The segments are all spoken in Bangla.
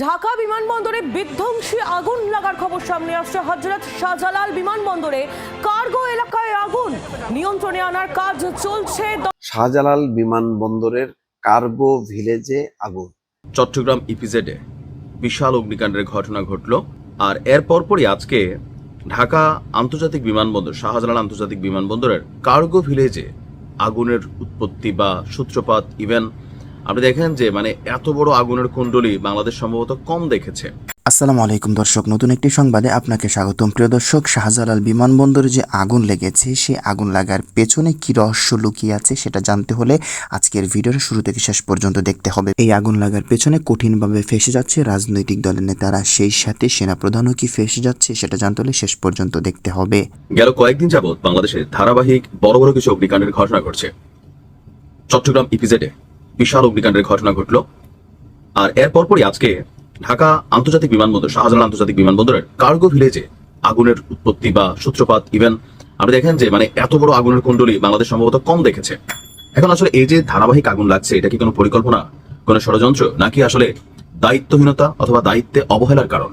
ঢাকা বিমানবন্দরে বিধ্বংসী আগুন লাগার খবর সামনে আসছে। হজরত শাহজালাল বিমানবন্দরে কার্গো এলাকায় আগুন। নিয়ন্ত্রণে আনার কাজ চলছে। শাহজালাল বিমানবন্দরের কার্গো ভিলেজে আগুন। চট্টগ্রাম ইপিজেডে বিশাল অগ্নিকাণ্ডের ঘটনা ঘটল আর এর পরপরই আজকে ঢাকা আন্তর্জাতিক বিমানবন্দর শাহজালাল আন্তর্জাতিক বিমানবন্দরের কার্গো ভিলেজে আগুনের উৎপত্তি বা সূত্রপাত ইভেন আপনি দেখেন যে মানে এত বড় আগুনের কুণ্ডলী বাংলাদেশ সম্ভবত কম দেখেছে। আসসালামু আলাইকুম দর্শক। নতুন একটি সংবাদে আপনাকে স্বাগতম। প্রিয় দর্শক শাহজালাল বিমানবন্দরে যে আগুন লেগেছে সেই আগুন লাগার পেছনে কি রহস্য লুকিয়ে আছে সেটা জানতে হলে আজকের ভিডিওর শুরু থেকে শেষ পর্যন্ত দেখতে হবে। এই আগুন লাগার পেছনে কঠিনভাবে ফেসে যাচ্ছে রাজনৈতিক দলের নেতারা। সেই সাথে সেনাপ্রধানও কি ফেসে যাচ্ছে সেটা জানতে হলে শেষ পর্যন্ত দেখতে হবে। গেল কয়েকদিন যাবৎ বাংলাদেশে ধারাবাহিক বড় বড় কিছু অগ্নিকাণ্ডের ঘটনা ঘটছে। চট্টগ্রাম ইপিজেডে বিশাল অগ্নিকাণ্ডের ঘটনা ঘটল। আর এর পরপরই আজকে ঢাকা আন্তর্জাতিক বিমানবন্দর, শাহজালাল আন্তর্জাতিক বিমানবন্দরের কার্গো ভিলেজে আগুনের উৎপত্তি বা সূত্রপাত ইভেন আপনি দেখেন যে মানে এত বড় আগুনের কুণ্ডলী বাংলাদেশ সম্ভবত কম দেখেছে। এখন আসলে এই যে ধারাবাহিক আগুন লাগছে, এটা কি কোনো পরিকল্পনা, কোনো ষড়যন্ত্র, নাকি আসলে দায়িত্বহীনতা অথবা দায়িত্বে অবহেলার কারণ?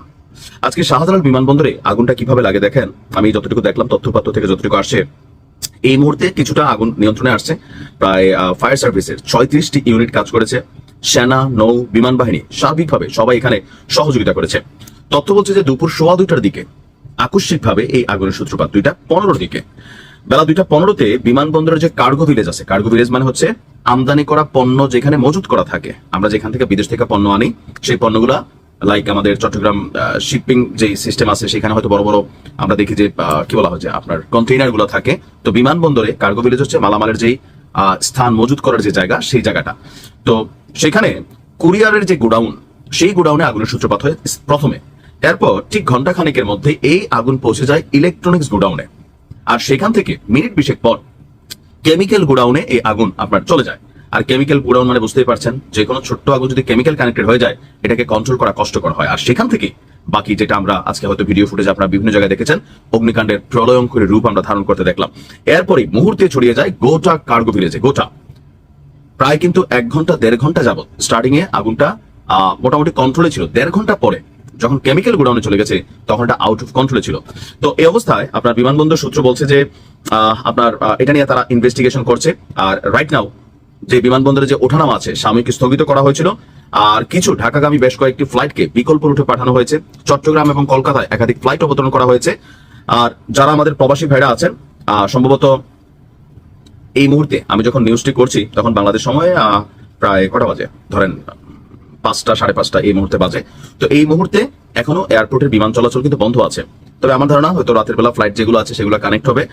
আজকে শাহজালাল বিমানবন্দরে আগুনটা কীভাবে লাগে দেখেন? আমি যতটুকু দেখলাম তথ্যপাত্র থেকে যতটুকু আসছে এই মুহূর্তে কিছুটা আগুন নিয়ন্ত্রণে আসছে। প্রায় ফায়ার সার্ভিসের ছয়ত্রিশটি ইউনিট কাজ করেছে। সেনা, নৌ, বিমান বাহিনী সার্বিকভাবে সবাই এখানে সহযোগিতা করেছে। তথ্য বলছে যে দুপুর সোয়া দুইটার দিকে আকস্মিকভাবে এই আগুনের সূত্রপাত। দুইটা পনেরোর দিকে। বেলা দুইটা পনেরোতে বিমানবন্দরের যে কার্গো ভিলেজ আছে, কার্গো ভিলেজ মানে হচ্ছে আমদানি করা পণ্য যেখানে মজুত করা থাকে। আমরা যেখান থেকে বিদেশ থেকে পণ্য আনি, সেই পণ্যগুলা লাইক আমাদের চট্টগ্রাম শিপিং যে সিস্টেম আছে, সেখানে হয়তো বড় বড় আমরা দেখি যে কি বলা হয় যে আপনার কন্টেইনারগুলো থাকে। তো বিমানবন্দরে কার্গো ভিলেজ হচ্ছে মালামালের যেই স্থান মজুত করার যে জায়গা, সেই জায়গাটা। তো সেখানে কুরিয়ারের যে গোডাউন, সেই গোডাউনে আগুনের সূত্রপাত হয় প্রথমে। এরপর ঠিক ঘণ্টা খানেকের মধ্যে এই আগুন পৌঁছে যায় ইলেকট্রনিক্স গোডাউনে। আর সেখান থেকে মিনিট বিশেক পর কেমিক্যাল গোডাউনে এই আগুন আপনার চলে যায়। আর কেমিক্যাল গোডাউন মানে বুঝতেই পারছেন যে কোনো ছোট্ট আগুন যদি কেমিক্যাল কানেক্টেড হয়ে যায়, এটাকে কন্ট্রোল করা কষ্টকর হয়। আর সেখান থেকে বাকি যেটা আমরা আজকে হয়তো ভিডিও ফুটেজ আপনারা বিভিন্ন জায়গায় দেখেছেন, অগ্নিকাণ্ডের প্রলয়ঙ্করের রূপ আমরা ধারণ করতে দেখলাম। এরপরই মুহূর্তে ছড়িয়ে যায় গোটা কার্গো ভিলেজে গোটা। প্রায় কিন্তু এক ঘণ্টা, দেড় ঘণ্টা যাবত স্টার্টিং এ আগুনটা মোটামুটি কন্ট্রোলে ছিল। দেড় ঘণ্টা পরে যখন কেমিক্যাল গোডাউনে চলে গেছে, তখন এটা আউট অফ কন্ট্রোলে ছিল। তো এই অবস্থায় আপনার বিমানবন্দর সূত্র বলছে যে আপনার এটা নিয়ে তারা ইনভেস্টিগেশন করছে। আর রাইট নাও যে বিমানবন্দরে যে ওঠানামা আছে, সাময়িক স্থগিত করা হয়েছিল। আর কিছু ঢাকাগামী বেশ কয়েকটি ফ্লাইটকে বিকল্প রুটে পাঠানো হয়েছে। চট্টগ্রাম এবং কলকাতায় একাধিক ফ্লাইট অবতরণ করা হয়েছে। আর যারা আমাদের প্রবাসী ভাইরা আছেন সম্ভবত এই মুহূর্তে আমি যখন নিউজটি করছি, তখন বাংলাদেশ সময় প্রায় কটা বাজে? ধরেন, পাঁচটা, সাড়ে পাঁচটা এই মুহূর্তে বাজে। তো এই মুহূর্তে এখনও এয়ারপোর্টের বিমান চলাচল কিন্তু বন্ধ আছে। তবে আমার ধারণা হয়তো রাতের বেলা ফ্লাইট যেগুলো আছে, সেগুলো কানেক্ট হবে।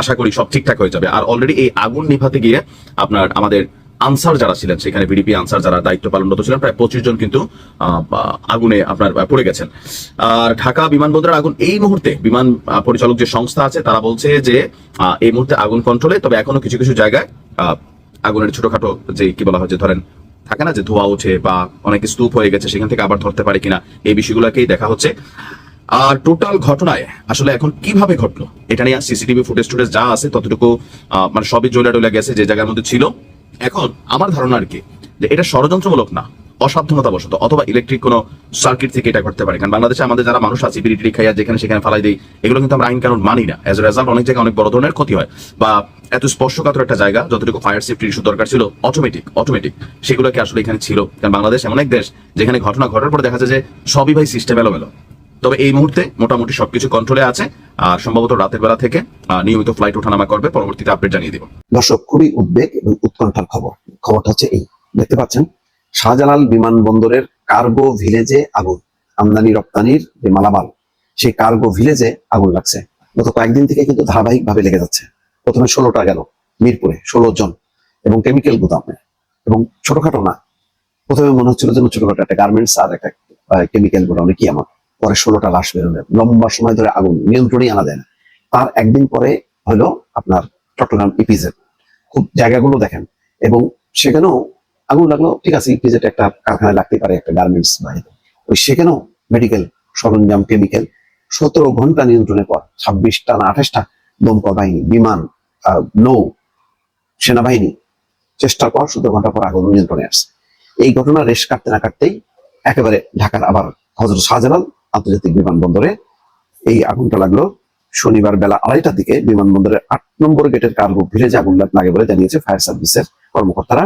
আশা করি সব ঠিকঠাক হয়ে যাবে। আর অলরেডি এই আগুন নিভাতে গিয়ে আপনার আমাদের আনসার যারা ছিলেন, সেখানে বিডিপি আনসার যারা দায়িত্ব পালনরত ছিলেন, প্রায় পঁচিশ জন কিন্তু আগুনে আপনার পড়ে গেছেন। আর ঢাকা বিমানবন্দরের আগুন এই মুহূর্তে বিমান পরিচালক যে সংস্থা আছে, তারা বলছে যে এই মুহূর্তে আগুন কন্ট্রোলে তবে এখনও কিছু কিছু জায়গায় আগুনের ছোটখাটো যে, কি বলা হয় যে, ধরেন, থাকে না যে ধোয়া ওঠে বা অনেক স্তূপ হয়ে গেছে, সেখান থেকে আবার ধরতে পারে কিনা, এই বিষয়গুলোকেই দেখা হচ্ছে। আর টোটাল ঘটনায় আসলে এখন কীভাবে ঘটলো? এটা নিয়ে সিসিটিভি ফুটেজ টুটেজ যা আছে ততটুকু মানে সবই জ্বলে টলে গেছে যে জায়গার মধ্যে ছিল। এখন আমার ধারণা আর কি, যে এটা ষড়যন্ত্রমূলক না অসাবধানতা বশত অথবা ইলেকট্রিক কোনো সার্কিট থেকে এটা করতে পারে। কারণ বাংলাদেশে আমাদের যারা মানুষ আছে বিড়ি খাইয়া যেখানে সেখানে ফালাই দেয় এগুলো কিন্তু আমরা আইন কানুন মানি না। এজ এ রেজাল্ট অনেক জায়গায় অনেক বড় ধরনের ক্ষতি হয়, বা এত স্পর্শকাতর একটা জায়গা, যতটুকু ফায়ার সেফটি ইস্যু দরকার ছিল অটোমেটিক অটোমেটিক সেগুলো কি আসলে এখানে ছিল। কারণ বাংলাদেশ এমন এক দেশ, যেখানে ঘটনা ঘটার পরে দেখা যায় যে সবই ভাই সিস্টেম এলোমেলো। তবে এই মুহূর্তে মোটামুটি সবকিছু কন্ট্রোলে আছে। আর সম্ভবত রাতের বেলা থেকে নিয়মিত ফ্লাইট ওঠানামা করবে। পরবর্তীতে আপডেট জানিয়ে দিব। দর্শক, খুবই উদ্বেগ এবং উৎকণ্ঠার খবর। খবরটা হচ্ছে এই। দেখতে পাচ্ছেন, শাহজালাল বিমানবন্দরের কার্গো ভিলেজে আগুন। আমদানি রপ্তানির যে মালামাল, সেই কার্গো ভিলেজে আগুন লাগছে। গত কয়েকদিন থেকে কিন্তু ধারাবাহিক ভাবে লেগে যাচ্ছে। প্রথমে ষোলোটা গেল, মিরপুরে ষোলো জন এবং কেমিক্যাল গুদামে। এবং ছোটখাটো না, প্রথমে মনে হচ্ছিল যেন ছোটখাটো একটা গার্মেন্টস আর একটা কেমিক্যাল গোডাউনে কি আমার পরে ষোলোটা লাশ বেরোলে লম্বা সময় ধরে আগুন নিয়ন্ত্রণেই আনা যায় না। তার একদিন পরে হলো আপনার চট্টগ্রাম ইপিজেড খুব জায়গাগুলো দেখেন এবং সেখানেও আগুন লাগল, ঠিক আছে ইপিজেড একটা কারখানায় লাগতে পারে, একটা গার্মেন্টস বাহিনী ওই সেখানেও মেডিকেল সরঞ্জাম কেমিক্যাল সতেরো ঘণ্টা নিয়ন্ত্রণের পর, ছাব্বিশটা না আঠাশটা দমকল বাহিনী, বিমান নৌ, সেনাবাহিনী, চেষ্টার পর সতেরো ঘণ্টা পর আগুন নিয়ন্ত্রণে আসছে এই ঘটনা রেশ কাটতে না কাটতেই একেবারে ঢাকার আবার হজরত শাহজালাল আন্তর্জাতিক বিমানবন্দরে এই আগুনটা লাগল। শনিবার বেলা আড়াইটার দিকে বিমানবন্দরের আট নম্বর গেটের কার্গো ভিলেজে আগুন লাগে বলে জানিয়েছে ফায়ার সার্ভিসের কর্মকর্তারা।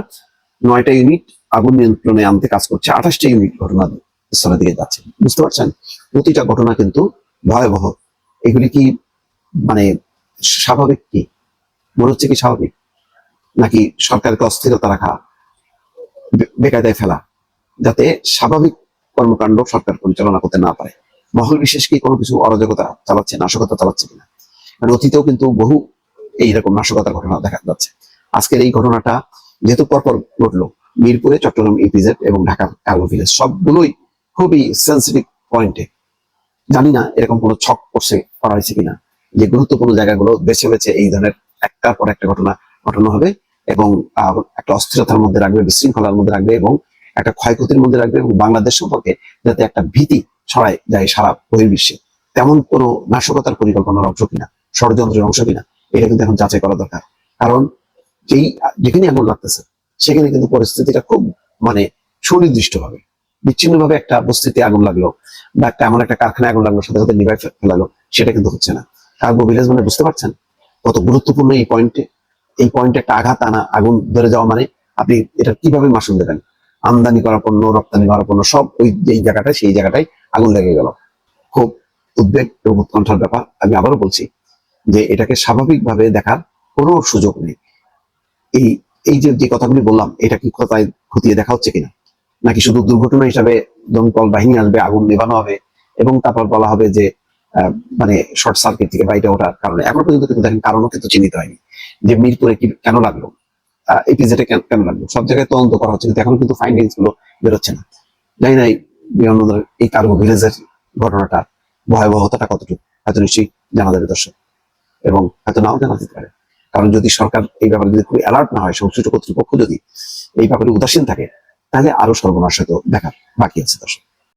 নয়টা ইউনিট আগুন নিয়ন্ত্রণে আনতে কাজ করছে, আঠাশটা ইউনিট ঘটনা স্থলের দিকে যাচ্ছে। বুঝতে পারছেন? প্রতিটা ঘটনা কিন্তু ভয়াবহ। এগুলি কি মানে স্বাভাবিক কি? মনে হচ্ছে কি স্বাভাবিক? নাকি সরকারকে অস্থিরতা রাখা বেকায়দায় ফেলা, যাতে স্বাভাবিক কর্মকাণ্ড সরকার পরিচালনা করতে না পারে। মহল বিশেষ কি কোনো কিছু অরাজকতা চালাচ্ছে, নাশকতা চালাচ্ছে কিনা? কারণ অতীতেও কিন্তু বহু এইরকম নাশকতার ঘটনা দেখা যাচ্ছে। আজকের এই ঘটনাটা যেহেতু পরপর ঘটলো, মিরপুরে, চট্টগ্রাম ইপিজেড এবং ঢাকার কার্গো ভিলেজ, সবগুলোই খুবই সেন্সিটিভ পয়েন্টে জানি না এরকম কোনো ছক করছে করা হয়েছে কিনা। যে গুরুত্বপূর্ণ জায়গাগুলো বেছে বেছে এই ধরনের একটার পর একটা ঘটনা ঘটানো হবে এবং একটা অস্থিরতার মধ্যে রাখবে, বিশৃঙ্খলার মধ্যে রাখবে এবং একটা ক্ষয়ক্ষতির মধ্যে রাখবে এবং বাংলাদেশ সম্পর্কে যাতে একটা ভীতি ছড়ায় যায় সারা বহির্বিশ্বে। তেমন কোনো নাশকতার পরিকল্পনার অংশ কিনা, ষড়যন্ত্রের অংশ কিনা, এটা কিন্তু এখন যাচাই করা দরকার। কারণ যেই যেখানে আগুন লাগতেছে, সেখানে কিন্তু পরিস্থিতিটা খুব মানে সুনির্দিষ্ট হবে বিচ্ছিন্ন ভাবে একটা বস্তিতে আগুন লাগল বা একটা এমন একটা কারখানায় আগুন লাগল, সাথে সাথে নিভাই ফেলালো, সেটা কিন্তু হচ্ছে না। কার্গো ভিলেজ মানে বুঝতে পারছেন? কত গুরুত্বপূর্ণ এই পয়েন্টে। এই পয়েন্টে একটা আঘাত আনা, আগুন ধরে যাওয়া মানে আপনি এটা কীভাবে মাসুল দেবেন? আমদানি করা পণ্য, রপ্তানি করা পণ্য, সব ওই যেই জায়গাটায়, সেই জায়গাটায় আগুন লেগে গেল। খুব উদ্বেগ এবং উৎকণ্ঠার ব্যাপার। আমি আবারও বলছি যে এটাকে স্বাভাবিকভাবে দেখার কোনো সুযোগ নেই। এই এই যে যে কথাগুলি বললাম, এটা কি কথায় খতিয়ে দেখা হচ্ছে কিনা? নাকি শুধু দুর্ঘটনা হিসাবে দমকল বাহিনী আসবে, আগুন নেভানো হবে এবং তারপর বলা হবে যে মানে শর্ট সার্কিট থেকে বাইরে ওঠার কারণে? এখন পর্যন্ত কিন্তু দেখেন কারণও কিন্তু চিহ্নিত হয়নি যে মিরপুরে কি, কেন লাগল? এপিজেডে কেন লাগল সব জায়গায় তদন্ত করা হচ্ছে, কিন্তু এখন কিন্তু ফাইন্ডিংসগুলো বেরোচ্ছে না। জানি না এই বিমানবন্দরের এই কার্গো ভিলেজের ঘটনাটা, ভয়াবহতাটা কতটুকু, হয়তো নিশ্চয়ই জানা যাবে দর্শক। এবং হয়তো নাও জানা যেতে পারে। কারণ যদি সরকার এই ব্যাপারে যদি খুবই অ্যালার্ট না হয়, সংশ্লিষ্ট কর্তৃপক্ষ যদি এই ব্যাপারে উদাসীন থাকে, তাহলে আরও সর্বনাশ হয়তো দেখার বাকি আছে দর্শক।